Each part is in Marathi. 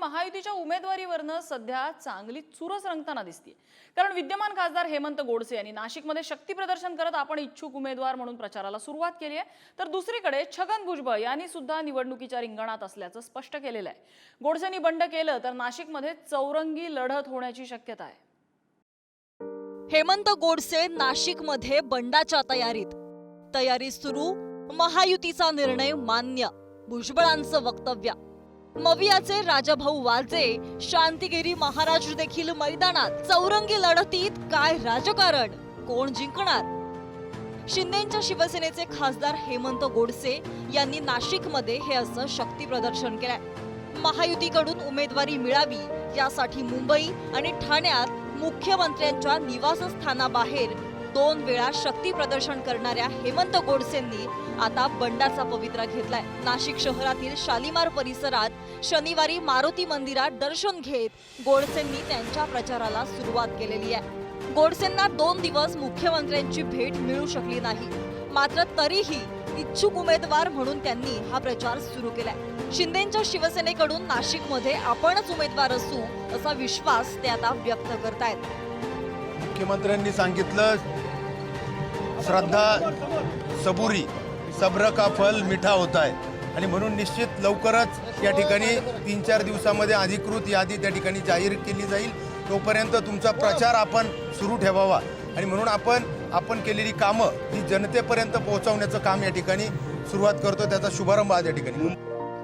महायुतीच्या उमेदवारीवरनं सध्या चांगली चुरस रंगताना दिसते कारण विद्यमान खासदार हेमंत गोडसे यांनी नाशिकमध्ये शक्ती प्रदर्शन करत आपण इच्छुक उमेदवार म्हणून प्रचाराला सुरुवात केली आहे तर दुसरीकडे छगन भुजबळ यांनी सुद्धा निवडणुकीच्या रिंगणात असल्याचं स्पष्ट केलेलं आहे. गोडसेंनी बंड केलं तर नाशिकमध्ये चौरंगी लढत होण्याची शक्यता आहे. हेमंत गोडसे नाशिकमध्ये बंडाच्या तयारीत. तयारी सुरू महायुतीचा निर्णय मान्य भुजबळांचं वक्तव्य. मवियाचे राजाभाऊ वाजे शांतिगिरी महाराज देखील मैदानात चौरंगी लढतीत काय राजकारण? कोण जिंकणार? शिंदेच्या शिवसेनेचे खासदार हेमंत गोडसे यांनी नाशिकमध्ये हे असं शक्ती प्रदर्शन केलंय. महायुतीकडून उमेदवारी मिळावी यासाठी मुंबई आणि ठाण्यात मुख्यमंत्र्यांच्या निवासस्थानाबाहेर दोन वेळा शक्ती प्रदर्शन करणाऱ्या हेमंत गोडसेंनी आता बंडाचा पवित्रा घेतलाय. नाशिक शहरातील शालिमार परिसरात शनिवारी मारुती मंदिरात दर्शन घेत गोडसेंनी त्यांच्या प्रचाराला सुरुवात केलेली आहे. गोडसेंना दोन दिवस मुख्यमंत्र्यांची भेट मिळू शकली नाही. मात्र तरीही इच्छुक उमेदवार म्हणून त्यांनी हा प्रचार सुरू केलाय. शिंदेच्या शिवसेनेकडून नाशिकमध्ये आपणच उमेदवार असू असा विश्वास ते आता व्यक्त करतायत. मुख्यमंत्र्यांनी सांगितलं श्रद्धा सबुरी सब्र का फल मिठा होत आहे आणि म्हणून निश्चित लवकरच या ठिकाणी तीन चार दिवसामध्ये अधिकृत यादी त्या ठिकाणी जाहीर केली जाईल. तोपर्यंत तुमचा प्रचार आपण सुरू ठेवावा. आणि म्हणून आपण आपण केलेली कामं ही जनतेपर्यंत पोहोचवण्याचं काम या ठिकाणी सुरुवात करतो. त्याचा शुभारंभ आज या ठिकाणी.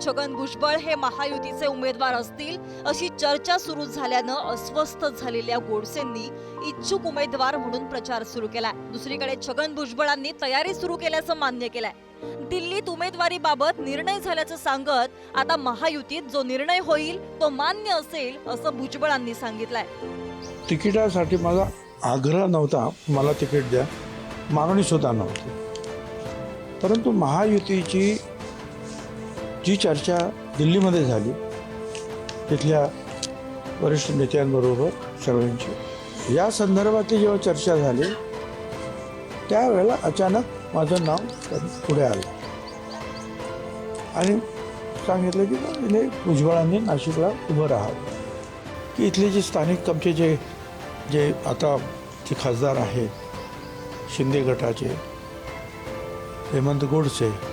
छगन भुजबळ हे महायुतीचे उमेदवार असतील अशी चर्चा सुरू झाल्यानं अस्वस्थ झालेल्या गोडसेंनी इच्छुक उमेदवार म्हणून प्रचार सुरू केलाय दुसरीकडे छगन भुजबळांनी तयारी सुरू केल्याचं मान्य केलंय. दिल्लीत उमेदवारीबाबत निर्णय झाल्याचं सांगत आता महायुतीत जो निर्णय होईल तो मान्य असेल असं भुजबळांनी सांगितलंय. तिकिटासाठी माझा आग्रह नव्हता. मला तिकीट द्या. मागणी सुद्धा नव्हती. परंतु महायुतीची जी चर्चा दिल्लीमध्ये झाली तिथल्या वरिष्ठ नेत्यांबरोबर सगळ्यांची. या संदर्भातली जेव्हा चर्चा झाली त्यावेळेला अचानक माझं नाव पुढे आलं. आणि सांगितलं की बा, इथे भुजबळांनी नाशिकला उभं राहावं. की इथले जे स्थानिक आमचे जे जे आता जे खासदार आहेत शिंदे गटाचे हेमंत गोडसे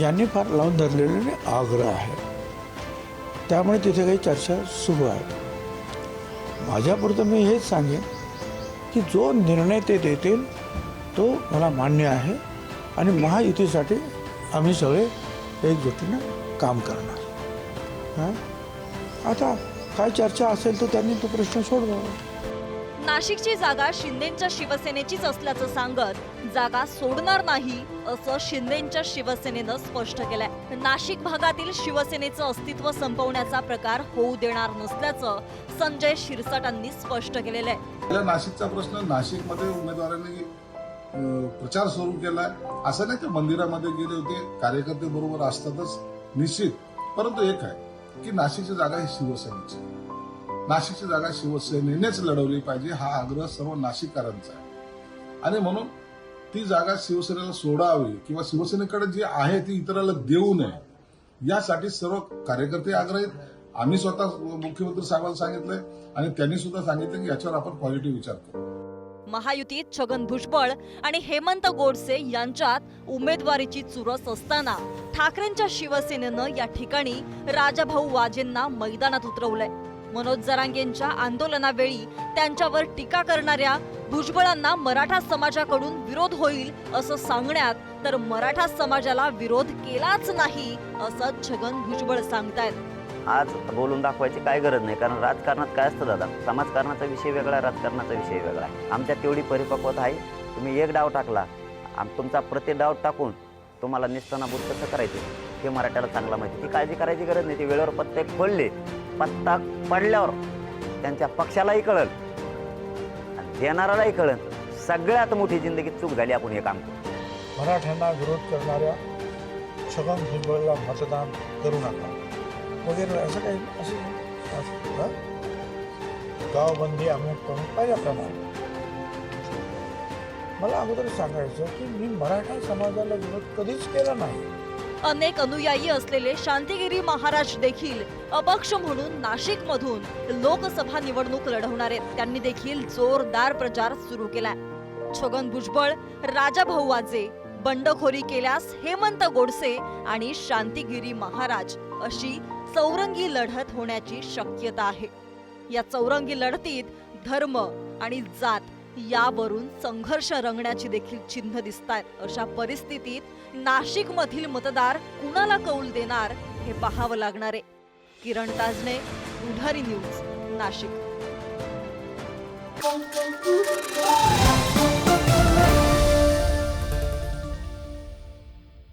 यांनी फार लावून धरलेले आग्रह आहे त्यामुळे तिथे काही चर्चा सुरू आहे. माझ्यापुरतं मी हेच सांगेन की जो निर्णय ते देतील तो मला मान्य आहे आणि महायुतीसाठी आम्ही सगळे एकजुटीनं काम करणार. हां? आता काय चर्चा असेल तर त्यांनी तो प्रश्न सोडवावा. नाशिकची जागा शिंदेच्या शिवसेनेचीच असल्याचं सांगत जागा सोडणार नाही असं शिंदेच्या शिवसेनेनं स्पष्ट केलंय. नाशिक भागातील शिवसेनेचं अस्तित्व संपवण्याचा प्रकार होऊ देणार नसल्याचं संजय शिरसाटांनी स्पष्ट केलेलं आहे. नाशिकचा प्रश्न नाशिकमध्ये उमेदवारांनी प्रचार सुरू केलाय. असं नाही ते मंदिरामध्ये गेले होते कार्यकर्ते बरोबर असतातच निश्चित. परंतु एक आहे की नाशिकची जागा ही शिवसेनेची नाशिकची जागा शिवसेनेनेच लढवली पाहिजे हा आग्रह सर्व नाशिककरांचा आहे. आणि म्हणून ती जागा शिवसेनेला सोडावी किंवा शिवसेनेकडे जी आहे ती इतराला देऊ नये यासाठी सर्व कार्यकर्ते आग्रहित. आम्ही स्वतः मुख्यमंत्री साहेबांना सांगितलंय आणि त्यांनी सुद्धा सांगितलं की याच्यावर आपण पॉझिटिव्ह विचार करू. महायुतीत छगन भुजबळ आणि हेमंत गोडसे यांच्यात उमेदवारीची चुरस असताना ठाकरेंच्या शिवसेनेनं या ठिकाणी राजाभाऊ वाजेंना मैदानात उतरवलंय. मनोज जरांगेंच्या आंदोलनावेळी त्यांच्यावर टीका करणाऱ्या भुजबळांना मराठा समाजाकडून विरोध होईल असं सांगण्यात तर मराठा समाजाला विरोध केलाच नाही असं छगन भुजबळ सांगतायत. आज बोलून दाखवायची काय गरज नाही कारण राजकारणात काय असतं दादा? समाजकारणाचा विषय वेगळा राजकारणाचा विषय वेगळा. आहे आमच्यात तेवढी परिपक्वता आहे. तुम्ही एक डाव टाकला आणि तुमचा प्रति डाव टाकून तुम्हाला निस्तनाभूत कसं करायचं? हे मराठ्याला चांगला माहिती. ती काळजी करायची गरज नाही. ती वेळेवर पत्ते खोलले. पत्ता पडल्यावर त्यांच्या पक्षालाही कळल. आणि देणाऱ्यालाही कळल. सगळ्यात मोठी जिंदगीत चूक झाली आपण हे काम. करू मराठ्यांना विरोध करणाऱ्या छगन भुजबळला मतदान करू नका. वगैरे असं काही असं गावबंदी अमुक करून पाहिल्याप्रमाणे मला अगोदर सांगायचं की मी मराठा समाजाला विरोध कधीच केला नाही. अनेक अनुयायी असलेले शांतिगिरी महाराज देखील अपक्ष म्हणून नाशिक मधून लोकसभा निवडणूक लढवणार आहेत. त्यांनी देखील जोरदार प्रचार सुरू केलाय. छगन भुजबळ राजाभाऊ वाजे बंडखोरी केल्यास हेमंत गोडसे आणि शांतिगिरी महाराज अशी चौरंगी लढत होण्याची शक्यता आहे. या चौरंगी लढतीत धर्म आणि जात यावरून संघर्ष रंगण्याची देखील चिन्ह दिसत आहेत अशा परिस्थितीत नाशिक मधील मतदार कुणाला कौल देणार हे पाहावं लागणार. आहे किरण ताजने पुढारी न्यूज नाशिक.